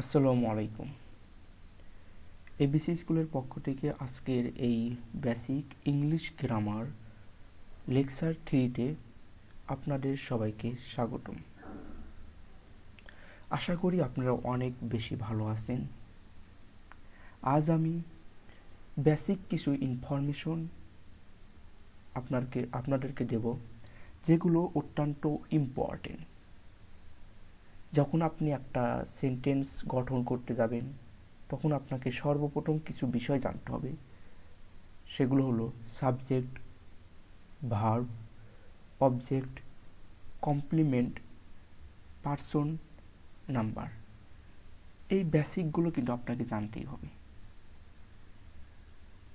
আসসালামু আলাইকুম। এবিসি স্কুলের পক্ষ থেকে আজকের এই বেসিক ইংলিশ গ্রামার লেকচার থ্রিতে আপনাদের সবাইকে স্বাগতম। আশা করি আপনারা অনেক বেশি ভালো আছেন। আজ আমি বেসিক কিছু ইনফরমেশন আপনাকে আপনাদেরকে দেব, যেগুলো অত্যন্ত ইম্পর্টেন্ট যখন আপনি একটা সেন্টেন্স গঠন করতে যাবেন, তখন আপনাকে সর্বপ্রথম কিছু বিষয় জানতে হবে। সেগুলো হলো subject verb object complement person number এই বেসিকগুলো কিন্তু আপনাকে জানতেই হবে।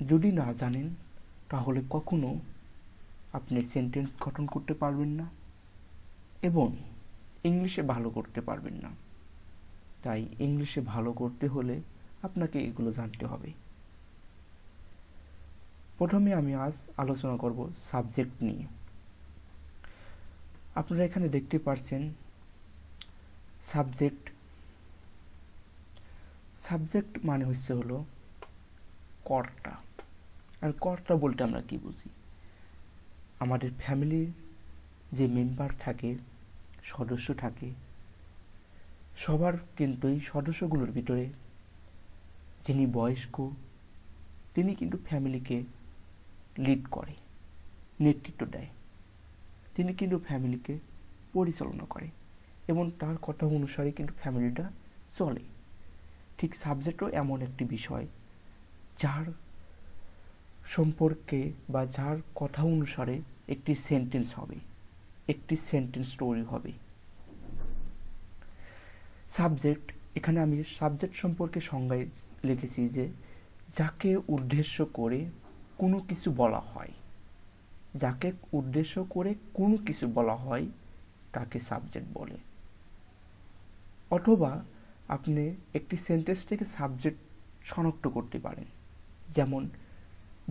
যদি না জানেন, তাহলে কখনো আপনি সেন্টেন্স গঠন করতে পারবেন না। এবং ইংলিশে ভালো করতে পারবেন না। তাই ইংলিশে ভালো করতে হলে আপনাকে এগুলো জানতে হবে। প্রথমে আমি আজ আলোচনা করব সাবজেক্ট নিয়ে। আপনারা এখানে দেখতে পাচ্ছেন সাবজেক্ট। সাবজেক্ট মানে হচ্ছে হলো কর্তা। আর কর্তা বলতে আমরা কি বুঝি? আমাদের ফ্যামিলির যে মেম্বার থাকে সদস্য থাকে। সবার কিন্তু এই সদস্যগুলোর ভিতরে যিনি বয়স্ক, তিনি কিন্তু ফ্যামিলিকে লিড করে, নেতৃত্ব দেয়। তিনি কিন্তু ফ্যামিলিকে পরিচালনা করে এবং তার কথা অনুসারে কিন্তু ফ্যামিলিটা চলে। ঠিক সাবজেক্টও এমন একটি বিষয় যার সম্পর্কে বা যার কথা অনুসারে একটি সেন্টেন্স হবে। একটি সেন্টেন্স তৈরি হবে। সাবজেক্ট এখানে আমি সাবজেক্ট সম্পর্কে সংজ্ঞায় লিখেছি যে, যাকে উদ্দেশ্য করে কোনো কিছু বলা হয়, যাকে উদ্দেশ্য করে কোনো কিছু বলা হয়, তাকে সাবজেক্ট বলে। অথবা আপনি একটি সেন্টেন্স থেকে সাবজেক্ট শনাক্ত করতে পারেন, যেমন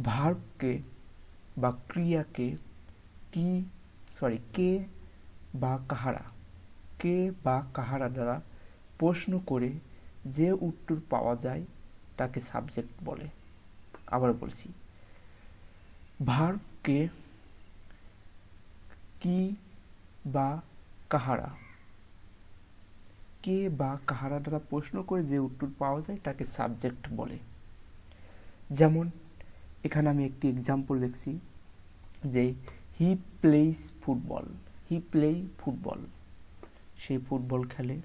ভার্বকে বা ক্রিয়াকে কি সরি কে বা কাহারা? কে বা কাহারা দ্বারা প্রশ্ন করে যে উত্তর পাওয়া যায়, তাকে সাবজেক্ট বলে। আবার বলছি, ভার্বকে কি বা কাহারা? কে বা কাহারা দ্বারা প্রশ্ন করে যে উত্তর পাওয়া যায়, তাকে সাবজেক্ট বলে। যেমন, এখানে আমি একটি এক্সাম্পল লিখছি যে he plays football he play football say football খেলে।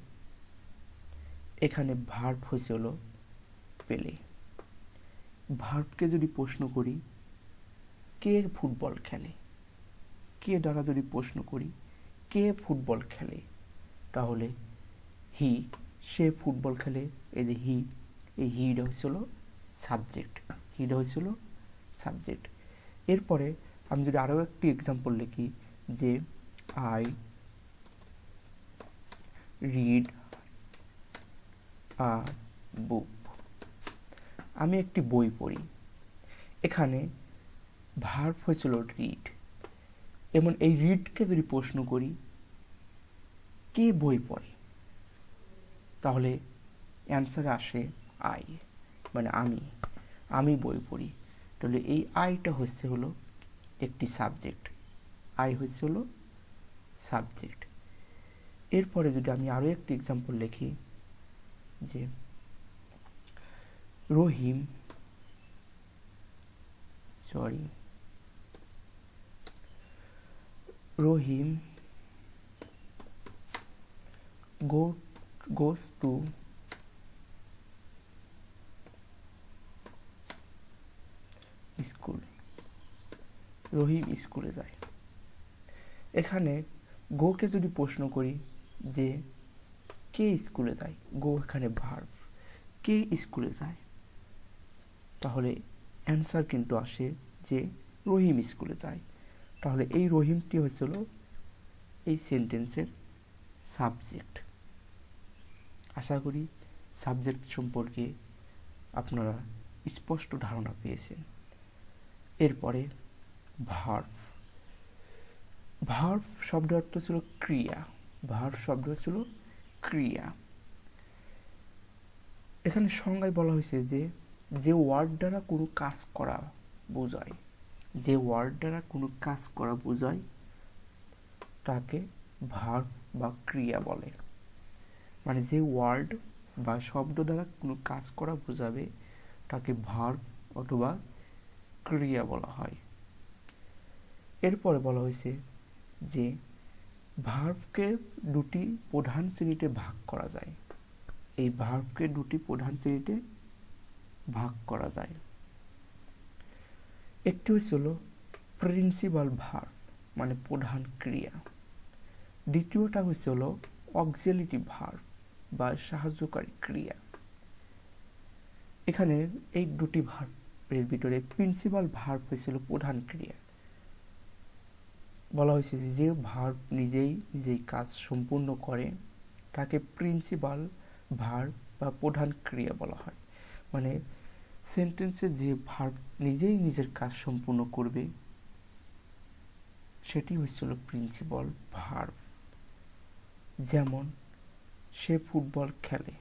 এখানে ভার্ভ হয়েছে হলো পেলে ভার্বকে যদি প্রশ্ন করি, কে ফুটবল খেলে? কে দ্বারা যদি প্রশ্ন করি, কে ফুটবল খেলে? তাহলে হি সে ফুটবল খেলে। এই যে হি এই হিটা হয়েছিল সাবজেক্ট হিটা হয়েছিল সাবজেক্ট এরপরে আমি যদি আরও একটি এক্সাম্পল লিখি যে আই রিড আ বুক আমি একটি বই পড়ি। এখানে ভার্ব হয়েছিল রিড এবং এই রিডকে যদি প্রশ্ন করি, কে বই পড়ে? তাহলে অ্যান্সারে আসে আই মানে আমি। আমি বই পড়ি। তাহলে এই আইটা হচ্ছে হলো একটি সাবজেক্ট। আই হচ্ছে হলো সাবজেক্ট। এরপরে যদি আমি আরও একটি এক্সাম্পল লিখি, যে Rahim sorry Rahim go goes to school Rahim স্কুলে যায়। এখানে গোকে যদি প্রশ্ন করি যে, কে স্কুলে যায়? গো এখানে ভার্ব। কে স্কুলে যায়? তাহলে অ্যান্সার কিন্তু আসে যে, রহিম স্কুলে যায়। তাহলে এই রহিমটি হয়েছিল এই সেন্টেন্সের সাবজেক্ট আশা করি সাবজেক্ট সম্পর্কে আপনারা স্পষ্ট ধারণা পেয়েছেন। এরপরে ভার্ভ ভার্ভ শব্দ অর্থ ছিল ক্রিয়া। ভার্ভ শব্দ ছিল ক্রিয়া। এখানে সংজ্ঞায় বলা হয়েছে যে যে ওয়ার্ড দ্বারা কোনো কাজ করা বোঝায়, যে ওয়ার্ড দ্বারা কোনো কাজ করা বোঝায়, তাকে ভার্ব বা ক্রিয়া বলে। মানে যে ওয়ার্ড বা শব্দ দ্বারা কোনো কাজ করা বোঝাবে, তাকে ভার্ব অথবা ক্রিয়া বলা হয়। এরপরে বলা হয়েছে যে ভার্বকে দুটি প্রধান শ্রেণীতে ভাগ করা যায়। এই ভার্বকে দুটি প্রধান শ্রেণীতে ভাগ করা যায়। একটি হচ্ছিল প্রিন্সিপাল ভার্ব মানে প্রধান ক্রিয়া। দ্বিতীয়টা হচ্ছে হলো অক্সিলিটি ভার্ব বা সাহায্যকারী ক্রিয়া। এখানে এই দুটি ভার্বের ভিতরে প্রিন্সিপাল ভার্ব হয়েছিল প্রধান ক্রিয়া। বলা হয়েছে যে ভার্ব নিজেই নিজেই কাজ সম্পূর্ণ করে, তাকে প্রিন্সিপাল ভার্ব বা প্রধান ক্রিয়া বলা হয়। মানে সেন্টেন্সে যে ভার্ব নিজেই নিজের কাজ সম্পূর্ণ করবে, সেটি হচ্ছিল প্রিন্সিপাল ভার্ব যেমন, সে ফুটবল খেলে।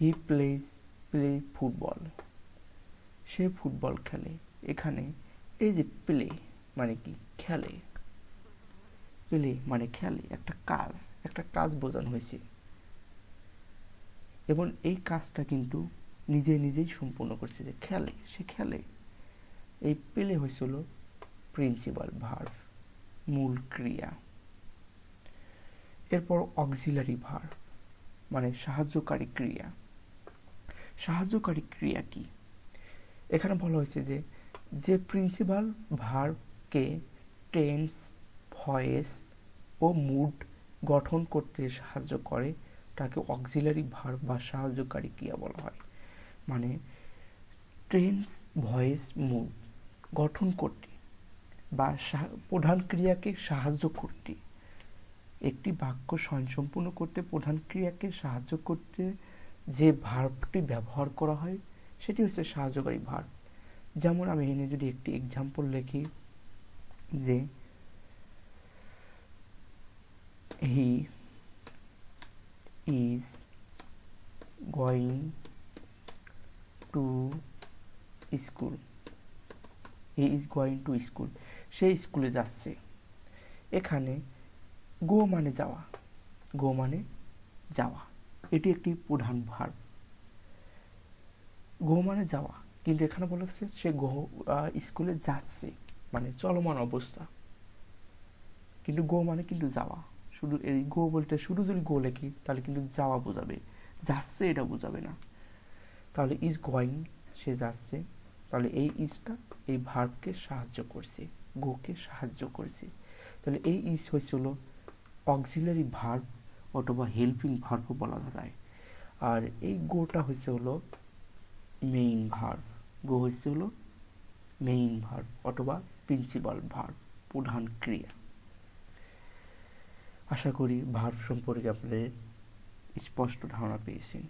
হি প্লেজ প্লে ফুটবল সে ফুটবল খেলে। এখানে এই যে প্লে মানে কি? খেলে। প্লে মানে খেলে। একটা কাজ একটা কাজ বোঝানো হয়েছে। এবং এই কাজটা কিন্তু নিজে নিজেই সম্পূর্ণ করছে যে খেলে, সে খেলে। এই পেলে হয়েছিল প্রিন্সিপাল ভার্ভ মূল ক্রিয়া। এরপর অক্সিলারি ভার মানে সাহায্যকারী ক্রিয়া। সাহায্যকারী ক্রিয়া কি? এখানে বলা হয়েছে যে যে প্রিন্সিপাল ভার্বকে টেন্স, ভয়েস ও মুড গঠন করতে সাহায্য করে, তাকে অক্সিলারি ভার্ব বা সাহায্যকারী ক্রিয়া বলা হয়। মানে টেন্স, ভয়েস, মুড গঠন করতে বা প্রধান ক্রিয়াকে সাহায্য করতে। একটি বাক্য স্বয়ংসম্পূর্ণ করতে প্রধান ক্রিয়াকে সাহায্য করতে যে ভার্বটি ব্যবহার করা হয়, সেটি হচ্ছে সাহায্যকারী ভার্ব। যেমন আমি এনে যদি একটি এক্সাম্পল লিখি যে he is going to school. He is going to school. সে স্কুলে যাচ্ছে। এখানে গো মানে যাওয়া। গো মানে যাওয়া। এটি একটি প্রধান ভার গো মানে যাওয়া। কিন্তু এখানে বলা হচ্ছে সে গো স্কুলে যাচ্ছে। মানে চলমান অবস্থা। কিন্তু গো মানে কিন্তু যাওয়া। শুধু এই গো বলতে শুধু যদি গো লেখি, তাহলে কিন্তু যাওয়া বোঝাবে। যাচ্ছে এটা বোঝাবে না। তাহলে ইজ গোয়িং সে যাচ্ছে। তাহলে এই ইজটা এই ভার্বকে সাহায্য করছে, গোকে সাহায্য করছে। তাহলে এই ইজ হয়েছিল অক্সিলারি ভার্ব অথবা হেল্পিং ভার্বও বলা যায়। আর এই গোটা হচ্ছে হলো মেইন ভার্ব গো হচ্ছে হলো মেইন ভার্ব অথবা প্রিন্সিপাল ভার্ব প্রধান ক্রিয়া। আশা করি ভার্ব সম্পর্কে আপনাদের স্পষ্ট ধারণা পেয়েছেন।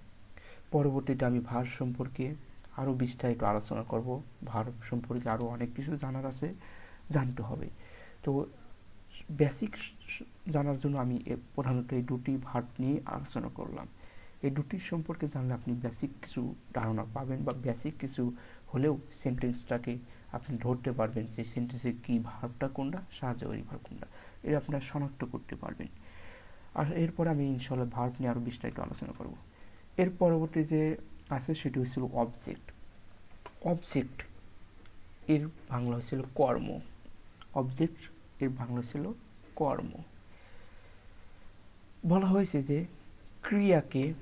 পরবর্তীতে আমি ভার্ব সম্পর্কে আরও বিস্তারিত আলোচনা করব। ভার্ব সম্পর্কে আরও অনেক কিছু জানার আছে, জানতে হবে। তো বেসিক জানার জন্য আমি প্রধানত এই দুটি ভার্ব নিয়ে আলোচনা করলাম। এই দুটি সম্পর্কে জানলে আপনি বেসিক কিছু ধারণা পাবেন বা বেসিক কিছু হলেও সেন্টেন্সটাকে আপনি ধরতে পারবেন যে সেন্টেন্সের কী ভাবটা কোনটা সাহায্যকারী ভাব কোনটা। এটা আপনারা শনাক্ত করতে পারবেন। আর এরপরে আমি ইনশাল্লাহ ভার্ব নিয়ে আরও বিস্তারিত আলোচনা করব। এর পরবর্তী যে আছে সেটি হচ্ছিল অবজেক্ট অবজেক্ট এর বাংলা হচ্ছিল কর্ম। অবজেক্ট এর বাংলা ছিল কর্ম। বলা হয়েছে যে ক্রিয়াকে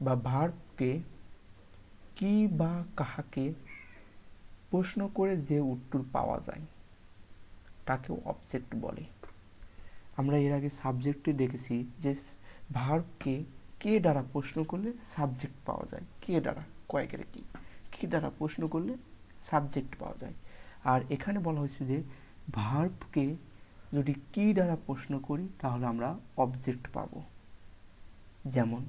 বা ভার্বকে কি বা কাহাকে প্রশ্ন করে যে উত্তর পাওয়া যায় তাকে অবজেক্ট বলে। আমরা এর আগে সাবজেক্টে দেখেছি যে ভার্বকে কে দ্বারা প্রশ্ন করলে সাবজেক্ট পাওয়া যায়, কে দ্বারা কয়েকের কি, কে দ্বারা প্রশ্ন করলে সাবজেক্ট পাওয়া যায়। আর এখানে বলা হয়েছে যে ভার্বকে যদি কি দ্বারা প্রশ্ন করি, তাহলে আমরা অবজেক্ট পাব। যেমন,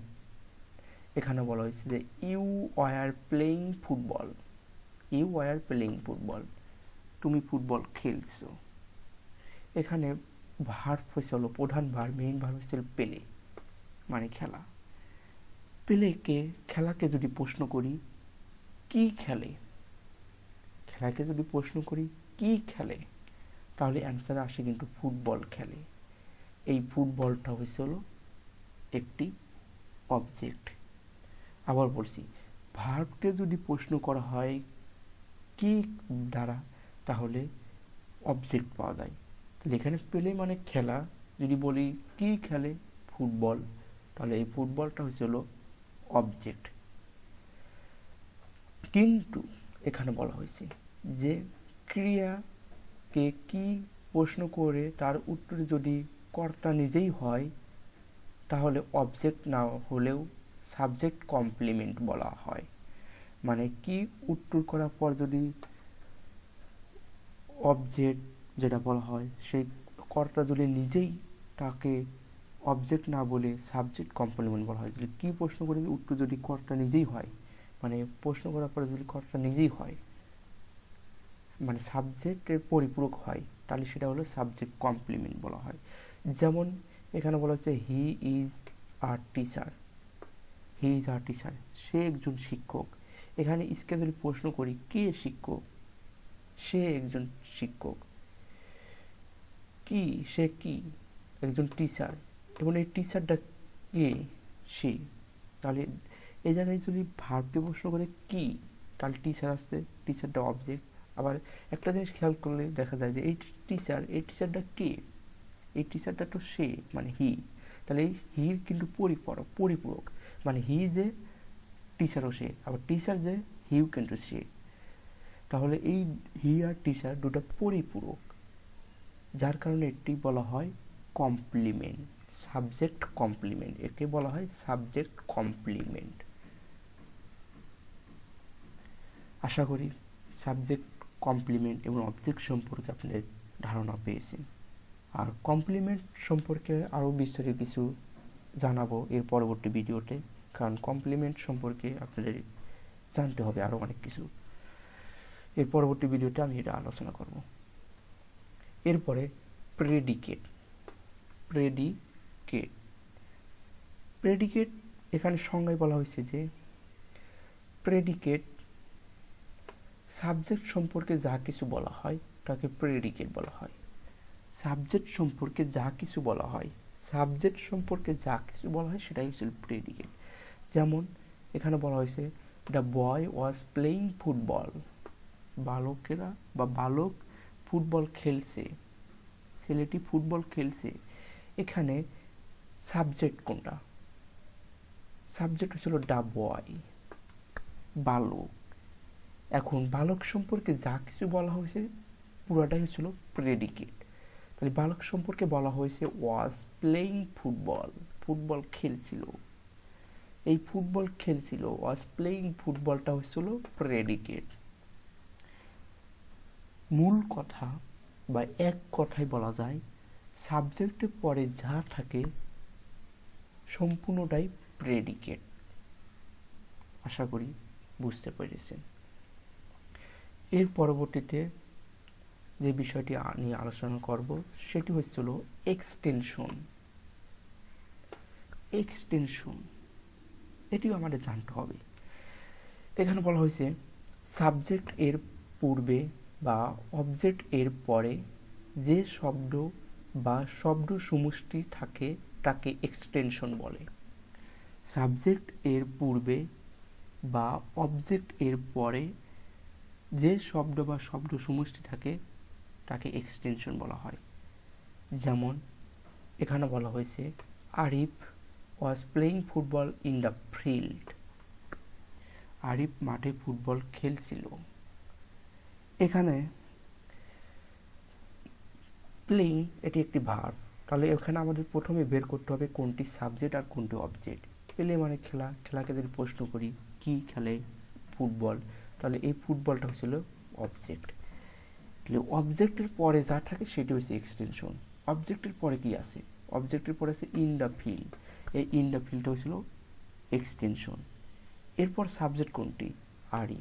এখানে বলা হয়েছে যে you were playing football you were playing football. তুমি ফুটবল খেলছো। এখানে ভার্ব হয়েছিল প্রধান ভার মেইন ভার্ব হয়েছিল পেলে মানে খেলা। পেলেকে খেলাকে যদি প্রশ্ন করি, কি খেলে? খেলাকে যদি প্রশ্ন করি, কি খেলে? তাহলে অ্যান্সার আসে কিন্তু ফুটবল খেলে। এই ফুটবলটা হয়েছে হলো একটি অবজেক্ট আবার বলছি ভার্বকে যদি প্রশ্ন করা হয় কি দ্বারা তাহলে অবজেক্ট পাওয়া যায়? তাহলে এখানে পেলে মানে খেলা। যদি বলি কি খেলে? ফুটবল। তাহলে এই ফুটবলটা হচ্ছে হলো অবজেক্ট কিন্তু এখানে বলা হয়েছে যে ক্রিয়াকে কি প্রশ্ন করে তার উত্তরে যদি কর্তা নিজেই হয়, তাহলে অবজেক্ট না হলেও সাবজেক্ট কমপ্লিমেন্ট বলা হয়। মানে কি উত্তর করার পর যদি অবজেক্ট যেটা বলা হয়, সেই কর্তা যদি নিজেই তাকে অবজেক্ট না বলে সাবজেক্ট কমপ্লিমেন্ট বলা হয় যদি কী প্রশ্ন করে উত্তর যদি কর্তা নিজেই হয়? মানে প্রশ্ন করার পরে যদি কর্তা নিজেই হয় মানে সাবজেক্টের পরিপূরক হয়, তাহলে সেটা হলো সাবজেক্ট কমপ্লিমেন্ট বলা হয়। যেমন এখানে বলা হচ্ছে he is a teacher he is a teacher সে একজন শিক্ষক। এখানে যদি প্রশ্ন করি, কে শিক্ষক? সে একজন শিক্ষক। কি? সে কি? একজন টিচার এবং এই টিচারটা কে? সে। তাহলে এই জায়গায় যদি ভার্বকে প্রশ্ন করে, কি? তাহলে টিচার আসছে টিচারটা অবজেক্ট আবার একটা জিনিস খেয়াল করলে দেখা যায় যে, এই টিচার এই টিচারটা কে? এই টিচারটা তো সে মানে হি তাহলে এই হির কিন্তু পরিপূরক পরিপূরক। মানে হি যে টিচারও সে। আবার টিচার যে হিউ কিন্তু সে তাহলে এই হি আর টিচার দুটো পরিপূরক। যার কারণে এটি বলা হয় কমপ্লিমেন্ট সাবজেক্ট কমপ্লিমেন্ট একে বলা হয় সাবজেক্ট কমপ্লিমেন্ট আশা করি সাবজেক্ট কমপ্লিমেন্ট এবং অবজেক্ট সম্পর্কে আপনাদের ধারণা পেয়েছেন। আর কমপ্লিমেন্ট সম্পর্কে আরও বিস্তারিত কিছু জানাব এর পরবর্তী ভিডিওতে। কারণ কমপ্লিমেন্ট সম্পর্কে আপনাদের জানতে হবে আরও অনেক কিছু। এর পরবর্তী ভিডিওতে আমি এটা আলোচনা করব। এরপরে প্রেডিকেট প্রেডিকেট প্রেডিকেট এখানে সংজ্ঞায় বলা হয়েছে যে প্রেডিকেট সাবজেক্ট সম্পর্কে যা কিছু বলা হয় তাকে প্রেডিকেট বলা হয়। সাবজেক্ট সম্পর্কে যা কিছু বলা হয় সাবজেক্ট সম্পর্কে যা কিছু বলা হয় সেটাই হচ্ছে প্রেডিকেট যেমন এখানে বলা হয়েছে the boy was playing football বালকেরা বা বালক ফুটবল খেলছে, ছেলেটি ফুটবল খেলছে। এখানে সাবজেক্ট কোনটা? সাবজেক্ট হচ্ছিল ডা বয় বালক। এখন বালক সম্পর্কে যা কিছু বলা হয়েছে, পুরোটাই হচ্ছিল প্রেডিকেট তাহলে বালক সম্পর্কে বলা হয়েছে ওয়াজ প্লেইং ফুটবল ফুটবল খেলছিল। এই ফুটবল খেলছিল ওয়াজ প্লেইং ফুটবলটা হচ্ছিল প্রেডিকেট মূল কথা বা এক কথায় বলা যায় সাবজেক্টের পরে যা থাকে সম্পূর্ণটাই প্রেডিকেট আশা করি বুঝতে পেরেছেন। এর পরবর্তীতে যে বিষয়টি নিয়ে আলোচনা করব, সেটি হচ্ছিল এক্সটেনশন এক্সটেনশন এটিও আমাদের জানতে হবে। এখানে বলা হয়েছে সাবজেক্ট এর পূর্বে বা অবজেক্ট এর পরে যে শব্দ বা শব্দ সমষ্টি থাকে, তাকে এক্সটেনশন বলে। সাবজেক্ট এর পূর্বে বা অবজেক্ট এর পরে যে শব্দ বা শব্দ সমষ্টি থাকে, তাকে এক্সটেনশন বলা হয়। যেমন, এখানে বলা হয়েছে, Arif was playing football in the field Arif মাঠে ফুটবল খেলছিল। এখানে প্লেইং এটি একটি ভার তাহলে এখানে আমাদের প্রথমে বের করতে হবে কোনটি সাবজেক্ট আর কোনটি অবজেক্ট প্লে মানে খেলা, খেলাকে যদি প্রশ্ন করি, কি খেলে ফুটবল তাহলে এই ফুটবলটা হচ্ছিল অবজেক্ট তাহলে অবজেক্টের পরে যা থাকে সেটি হচ্ছে এক্সটেনশন অবজেক্টের পরে কি আছে? অবজেক্টের পরে আছে ইন দ্য ফিল্ড এই ইন দ্য ফিল্ডটা হচ্ছিল এক্সটেনশন এরপর সাবজেক্ট কোনটি? আরই।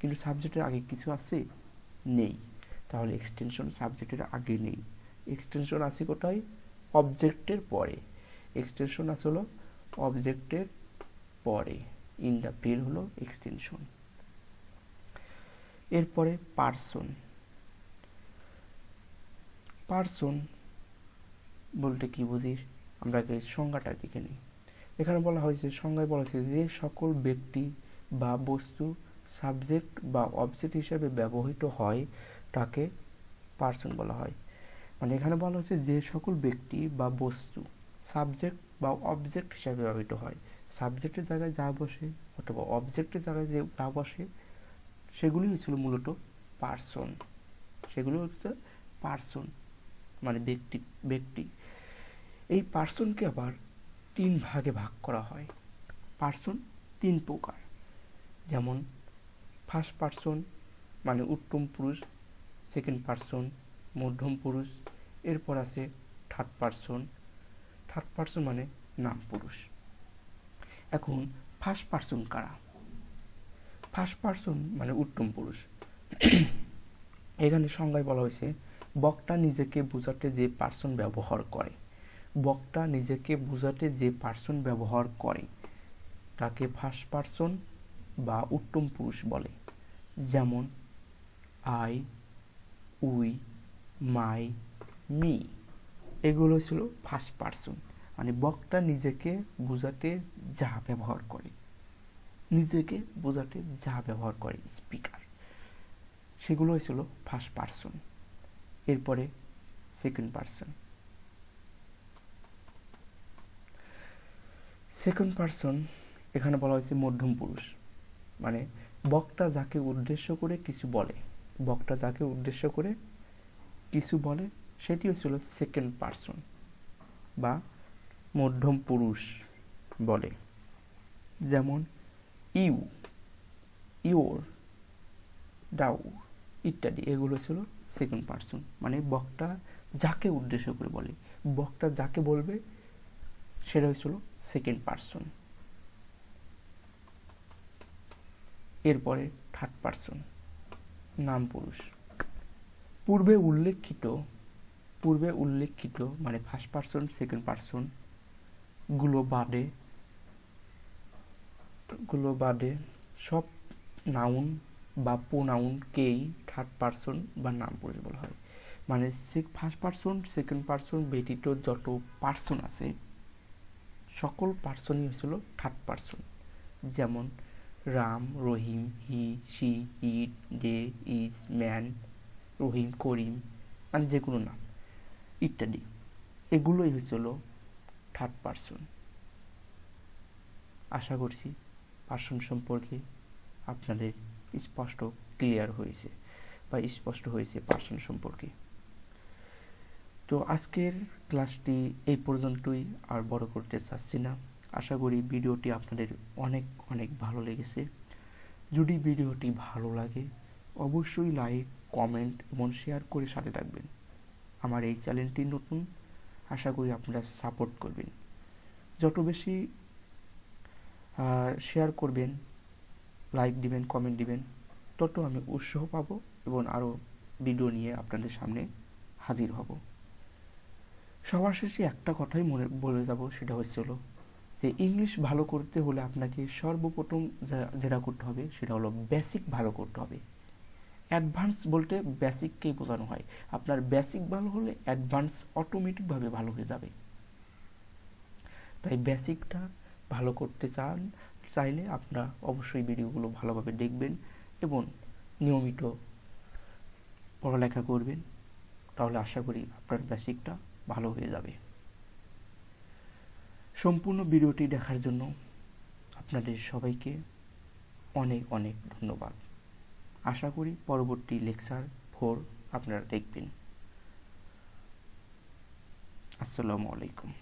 কিন্তু সাবজেক্টের আগে কিছু আছে? নেই। তাহলে এক্সটেনশন সাবজেক্টের আগে নেই। এক্সটেনশন আছে কোথায়? অবজেক্টের পরে। এক্সটেনশন আসলো অবজেক্টের পরে। ইন দ্য পিল হলো এক্সটেনশন এরপরে পার্সন পার্সন বলতে কি বুঝিস? আমরা আগে সংজ্ঞাটা দেখে নিই। এখানে বলা হয়েছে, সংজ্ঞায় বলা হয়েছে যে সকল ব্যক্তি বা বস্তু সাবজেক্ট বা অবজেক্ট হিসেবে ব্যবহৃত হয়, তাকে পার্সন বলা হয়। মানে এখানে বলা হয়েছে যে সকল ব্যক্তি বা বস্তু সাবজেক্ট বা অবজেক্ট হিসাবে ব্যবহৃত হয়। সাবজেক্টের জায়গায় যা বসে অথবা অবজেক্টের জায়গায় যে যা বসে সেগুলি হচ্ছিল মূলত পার্সন সেগুলো হচ্ছে পার্সন মানে ব্যক্তি ব্যক্তি। এই পার্সনকে আবার তিন ভাগে ভাগ করা হয়। পার্সন তিন প্রকার। যেমন ফার্স্ট পার্সন মানে উত্তম পুরুষ সেকেন্ড পার্সন মধ্যম পুরুষ, এরপর আছে থার্ড পার্সন থার্ড পার্সন মানে নাম পুরুষ। এখন ফার্স্ট পার্সন কারা? ফার্স্ট পার্সন মানে উত্তম পুরুষ। এখানে সংজ্ঞায় বলা হয়েছে, বক্তা নিজেকে বোঝাতে যে পার্সন ব্যবহার করে। বক্তা নিজেকে বোঝাতে যে পার্সন ব্যবহার করে, তাকে ফার্স্ট পার্সন বা উত্তম পুরুষ বলে। যেমন, আই, উই, মাই, মি। এগুলো ছিল ফার্স্ট পার্সন মানে বক্তা নিজেকে বোঝাতে যা ব্যবহার করে। নিজেকে বোঝাতে যা ব্যবহার করে স্পিকার সেগুলো হয়েছিল ফার্স্ট পার্সন এরপরে সেকেন্ড পার্সন সেকেন্ড পার্সন এখানে বলা হয়েছে মধ্যম পুরুষ। মানে বক্তা যাকে উদ্দেশ্য করে কিছু বলে। বক্তা যাকে উদ্দেশ্য করে কিছু বলে, সেটি হচ্ছিল সেকেন্ড পার্সন বা মধ্যম পুরুষ বলে। যেমন, ইউ, ইওর ডাউ ইত্যাদি, এগুলো ছিল সেকেন্ড পার্সন মানে বক্তা যাকে উদ্দেশ্য করে বলে। বক্তা যাকে বলবে সেটা হয়েছিল সেকেন্ড পার্সন এরপরে থার্ড পার্সন নাম পুরুষ। পূর্বে উল্লেখিত পূর্বে উল্লেখিত মানে ফার্স্ট পার্সন সেকেন্ড পার্সনগুলো বাদে গুলো বাদে সব নাউন বা প্রোনাউনকেই থার্ড পার্সন বা নাম পুরুষ বলা হয়। মানে ফার্স্ট পার্সন সেকেন্ড পার্সন ব্যতীত যত পার্সন আছে সকল পার্সনই হয়েছিল থার্ড পার্সন যেমন Ram, Rahim, he she it they is, man, Rahim, Karim মানে যে কোনো নাম, ইত্যাদি। এগুলোই হয়েছিল থার্ড পার্সন আশা করছি পার্সন সম্পর্কে আপনাদের স্পষ্ট ক্লিয়ার হয়েছে বা স্পষ্ট হয়েছে পার্সন সম্পর্কে। তো আজকের ক্লাসটি এই পর্যন্তই আর বড় করতে চাচ্ছি না। আশা করি ভিডিওটি আপনাদের অনেক অনেক ভালো লেগেছে। যদি ভিডিওটি ভালো লাগে, অবশ্যই লাইক, কমেন্ট এবং শেয়ার করে সাথে থাকবেন। আমার এই চ্যানেলটি নতুন, আশা করি আপনারা সাপোর্ট করবেন। যত বেশি শেয়ার করবেন, লাইক দিবেন, কমেন্ট দিবেন, তত আমি উৎসাহ পাবো এবং আরও ভিডিও নিয়ে আপনাদের সামনে হাজির হব। সবার শেষে একটা কথাই মনে, বলে যাব, সেটা হচ্ছিল যে ইংলিশ ভালো করতে হলে আপনাকে সর্বপ্রথম যেটা করতে হবে, সেটা হলো বেসিক ভালো করতে হবে। অ্যাডভান্স বলতে বেসিককেই বোঝানো হয়? আপনার বেসিক ভালো হলে অ্যাডভান্স অটোমেটিকভাবে ভালো হয়ে যাবে। তাই বেসিকটা ভালো করতে চান, চাইলে আপনারা অবশ্যই ভিডিওগুলো ভালোভাবে দেখবেন এবং নিয়মিত পড়ালেখা করবেন। তাহলে আশা করি আপনার বেসিকটা ভালো হয়ে যাবে। সম্পূর্ণ ভিডিওটি দেখার জন্য আপনাদের সবাইকে অনেক অনেক ধন্যবাদ। আশা করি পরবর্তী লেকচার ফোর আপনারা দেখবেন। আসসালামু আলাইকুম।